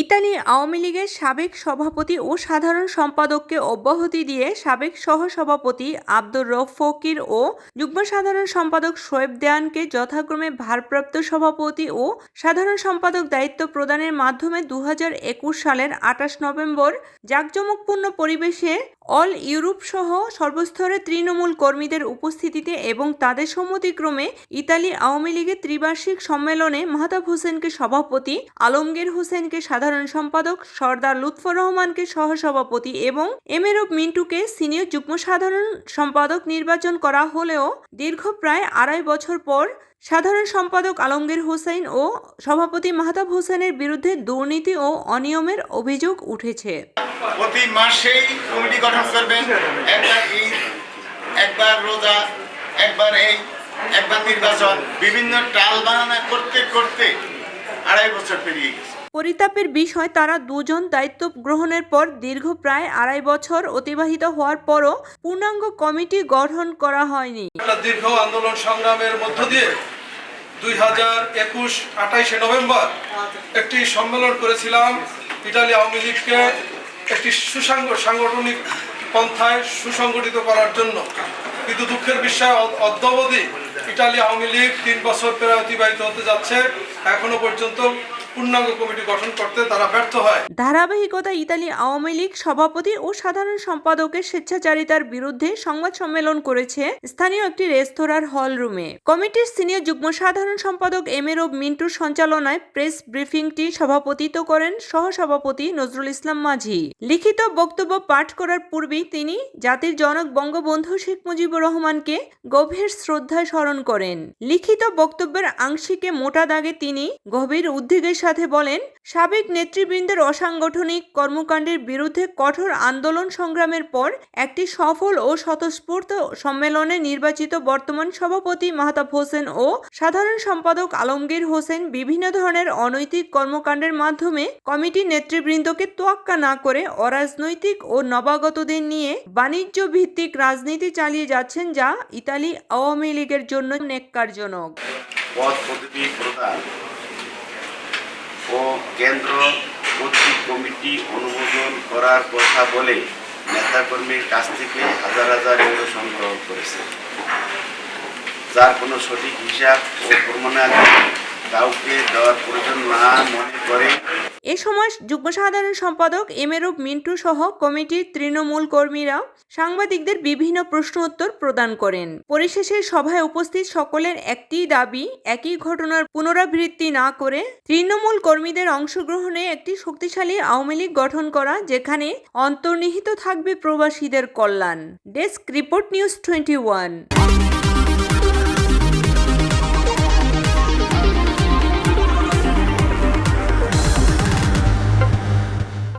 আওয়ামী লীগের সাবেক সভাপতি ও সাধারণ সম্পাদককে অব্যাহতি দিয়ে সাবেক সহসভাপতি আব্দুর রফ ফকির ও যুগ্ম সাধারণ সম্পাদক শোয়েব দেয়ানকে যথাক্রমে ভারপ্রাপ্ত সভাপতি ও সাধারণ সম্পাদক দায়িত্ব প্রদানের মাধ্যমে দু হাজার একুশ সালের আঠাশ নভেম্বর জাঁকজমকপূর্ণ পরিবেশে অল ইউরোপ সহ সর্বস্তরের তৃণমূল কর্মীদের উপস্থিতিতে এবং তাদের সম্মতিক্রমে ইতালি আওয়ামী লীগের ত্রিবার্ষিক সম্মেলনে মাহতাব হোসেনকে সভাপতি, আলমগীর হোসেনকে সাধারণ সম্পাদক সর্দার লুৎফর রহমানকে সহসভাপতি এবং এমেরব মিন্টুকে সিনিয়র যুগ্ম সাধারণ সম্পাদক নির্বাচন করা হলেও দীর্ঘ প্রায় আড়াই বছর পর সাধারণ সম্পাদক আলমগীর হোসেন ও সভাপতি মাহতাব হোসেনের বিরুদ্ধে দুর্নীতি ও অনিয়মের অভিযোগ উঠেছে। প্রতি মাসেই কমিটি গঠন করবেন। একবার ঈদ, একবার রোজা, একবার এই, একবার নির্বাচন। বিভিন্ন টাল বাহানা করতে করতে আড়াই বছর পেরিয়ে গেছে। পরিতাপের বিষয়, তারা দুজন দায়িত্ব গ্রহণের পর দীর্ঘ প্রায় আড়াই বছর অতিবাহিত হওয়ার পরও পূর্ণাঙ্গ কমিটি গঠন করা হয়নি। দীর্ঘ আন্দোলন সংগ্রামের মধ্য দিয়ে দুই হাজার একুশ আঠাইশে নভেম্বর একটি সম্মেলন করেছিলাম। ইটালি আওয়ামী লীগকে একটি সুসাংগ সাংগঠনিক পন্থায় সুসংগঠিত করার জন্য। কিন্তু দুঃখের বিষয় অদ্যাবধি ইটালি আওয়ামী লীগ তিন বছর প্রায় অতিবাহিত হতে যাচ্ছে। এখনও পর্যন্ত পূর্ণাঙ্গ কমিটি গঠন করতে তারা ব্যর্থ হয়। ধারাবাহিকতা ইতালি আওয়ামী লীগ সভাপতি ও সাধারণ সম্পাদকের স্বেচ্ছাচারিতার বিরুদ্ধে সংবাদ সম্মেলন করেছে স্থানীয় একটি রেস্তোরাঁর হল রুমে। কমিটির সিনিয়র যুগ্ম সাধারণ সম্পাদক এমেরো মিন্টুর সঞ্চালনায় প্রেস ব্রিফিংটি সভাপতিত্ব করেন সহসভাপতি নজরুল ইসলাম মাঝি। লিখিত বক্তব্য পাঠ করার পূর্বেই তিনি জাতির জনক বঙ্গবন্ধু শেখ মুজিবুর রহমানকে গভীর শ্রদ্ধায় স্মরণ করেন। লিখিত বক্তব্যের আংশিকে মোটা দাগে তিনি গভীর উদ্বেগের সাথে বলেন, সাবেক নেতৃবৃন্দের অসাংগঠনিক কর্মকাণ্ডের বিরুদ্ধে কঠোর আন্দোলন সংগ্রামের পর একটি সফল ও স্বতঃস্ফূর্ত সম্মেলনে নির্বাচিত বর্তমান সভাপতি মাহতাব হোসেন ও সাধারণ সম্পাদক আলমগীর হোসেন বিভিন্ন ধরনের অনৈতিক কর্মকাণ্ডের মাধ্যমে কমিটি নেতৃবৃন্দকে তোয়াক্কা না করে অরাজনৈতিক ও নবাগতদের নিয়ে বাণিজ্য ভিত্তিক রাজনীতি চালিয়ে যাচ্ছেন যা ইতালি আওয়ামী লীগের জন্য নেককারজনক। ও কেন্দ্র কর্তৃক কমিটি অনুমোদন করার কথা বলে নেতাকর্মীর কাছ থেকে হাজার হাজার ইউরো সংগ্রহ করেছে। যার কোনো সঠিক হিসাব ও প্রমাণাদি কাউকে দেওয়ার প্রয়োজন না মনে করে এ সময় যুগ্ম সাধারণ সম্পাদক এমেরুপ মিন্টু সহ কমিটির তৃণমূল কর্মীরা সাংবাদিকদের বিভিন্ন প্রশ্ন উত্তর প্রদান করেন। পরিশেষে সভায় উপস্থিত সকলের একটি দাবি, একই ঘটনার পুনরাবৃত্তি না করে তৃণমূল কর্মীদের অংশগ্রহণে একটি শক্তিশালী আওয়ামী লীগ গঠন করা, যেখানে অন্তর্নিহিত থাকবে প্রবাসীদের কল্যাণ। Desk report news twenty one.